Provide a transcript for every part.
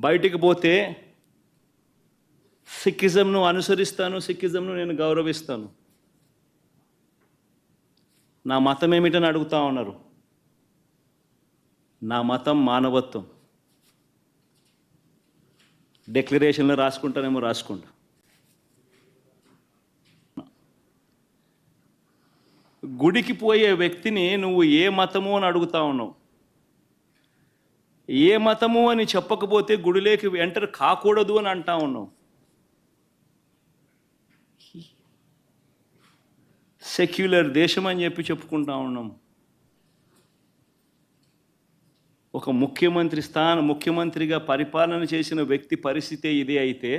బయటికి పోతే సిక్కిజంను అనుసరిస్తాను సిక్కిజంను నేను గౌరవిస్తాను. నా మతం ఏమిటని అడుగుతా ఉన్నారు? నా మతం మానవత్వం. డిక్లరేషన్లో రాసుకుంటానేమో రాసుకుంటా. గుడికి పోయే వ్యక్తిని నువ్వు ఏ మతము అని అడుగుతా ఉన్నావు? ఏ మతము అని చెప్పకపోతే గుడిలోకి ఎంటర్ కాకూడదు అని అంటా ఉన్నాం సెక్యులర్ దేశం అని చెప్పి చెప్పుకుంటా ఉన్నాం. ఒక ముఖ్యమంత్రి స్థాన ముఖ్యమంత్రిగా పరిపాలన చేసిన వ్యక్తి పరిస్థితి ఇదే అయితే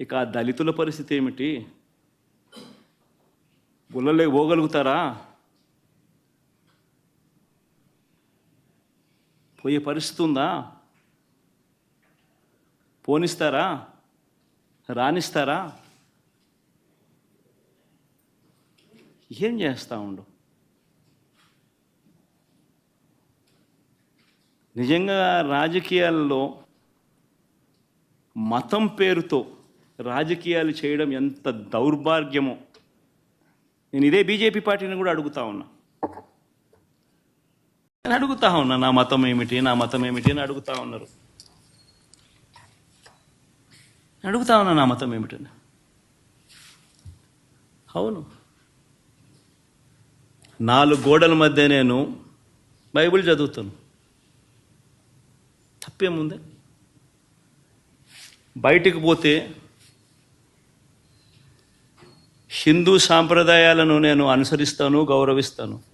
ఇక ఆ దళితుల పరిస్థితి ఏమిటి? గుళ్ళలే పోగలుగుతారా పోయే పరిస్థితి ఉందా? పోనిస్తారా? రానిస్తారా? ఏం చేస్తా ఉండు? నిజంగా రాజకీయాల్లో మతం పేరుతో రాజకీయాలు చేయడం ఎంత దౌర్భాగ్యమో. నేను ఇదే బీజేపీ పార్టీని కూడా అడుగుతా ఉన్నా. నేను అడుగుతా ఉన్నా నా మతం ఏమిటి నా మతం ఏమిటి అని అడుగుతా ఉన్నారు. అడుగుతా ఉన్నా నా మతం ఏమిటని అవును. నాలుగు గోడల మధ్య నేను బైబిల్ చదువుతాను. తప్పేముంది? బయటికి పోతే హిందూ సాంప్రదాయాలను నేను అనుసరిస్తాను గౌరవిస్తాను.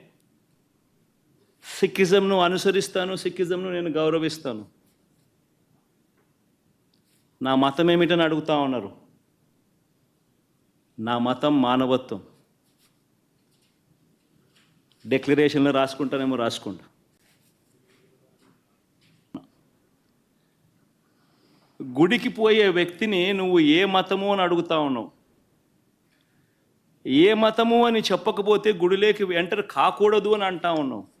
సిక్కిజంను అనుసరిస్తాను సిక్కిజంను నేను గౌరవిస్తాను. నా మతం ఏమిటని అడుగుతా ఉన్నారు? నా మతం మానవత్వం. డిక్లరేషన్లో రాసుకుంటానేమో రాసుకుంటా. గుడికి పోయే వ్యక్తిని నువ్వు ఏ మతము అని అడుగుతా ఉన్నావు? ఏ మతము అని చెప్పకపోతే గుడిలోకి ఎంటర్ కాకూడదు అని అంటా ఉన్నావు?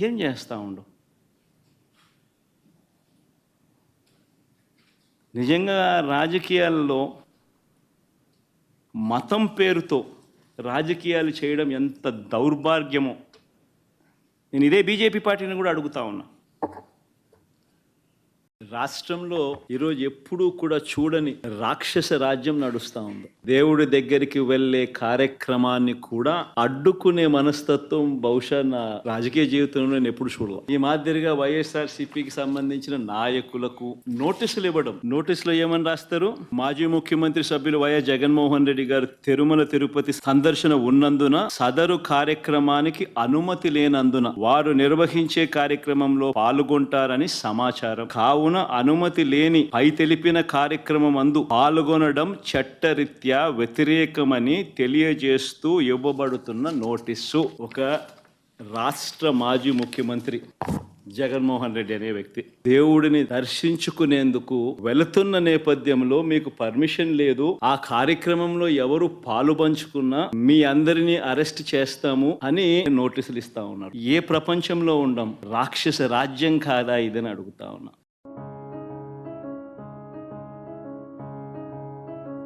ఏం చేస్తా ఉండు? నిజంగా రాజకీయాల్లో మతం పేరుతో రాజకీయాలు చేయడం ఎంత దౌర్భాగ్యమో. నేను ఇదే బీజేపీ పార్టీని కూడా అడుగుతా ఉన్నా. రాష్ట్రంలో ఈరోజు ఎప్పుడూ కూడా చూడని రాక్షస రాజ్యం నడుస్తూ ఉంది. దేవుడి దగ్గరికి వెళ్ళే కార్యక్రమాన్ని కూడా అడ్డుకునే మనస్తత్వం బహుశా నా రాజకీయ జీవితంలో నేను ఎప్పుడు చూడలేదు ఈ మాదిరిగా వైఎస్ఆర్ సిపికి సంబంధించిన నాయకులకు నోటీసులు ఇవ్వడం. నోటీసులో ఏమని రాస్తారు? మాజీ ముఖ్యమంత్రి సభ్యులు వైఎస్ జగన్మోహన్ రెడ్డి గారు తిరుమల తిరుపతి సందర్శన ఉన్నందున సదరు కార్యక్రమానికి అనుమతి లేనందున వారు నిర్వహించే కార్యక్రమంలో పాల్గొంటారని సమాచారం. కావున అనుమతి లేని పై తెలిపిన కార్యక్రమం అందు పాల్గొనడం చట్టరీత్యా వ్యతిరేకమని తెలియజేస్తూ ఇవ్వబడుతున్న నోటీసు. ఒక రాష్ట్ర మాజీ ముఖ్యమంత్రి జగన్మోహన్ రెడ్డి అనే వ్యక్తి దేవుడిని దర్శించుకునేందుకు వెళుతున్న నేపథ్యంలో మీకు పర్మిషన్ లేదు. ఆ కార్యక్రమంలో ఎవరు పాలు పంచుకున్నా మీ అందరినీ అరెస్ట్ చేస్తాము అని నోటీసులు ఇస్తా ఉన్నారు. ఏ ప్రపంచంలో ఉండం? రాక్షస రాజ్యం కాదా? ఇదని అడుగుతా ఉన్నా.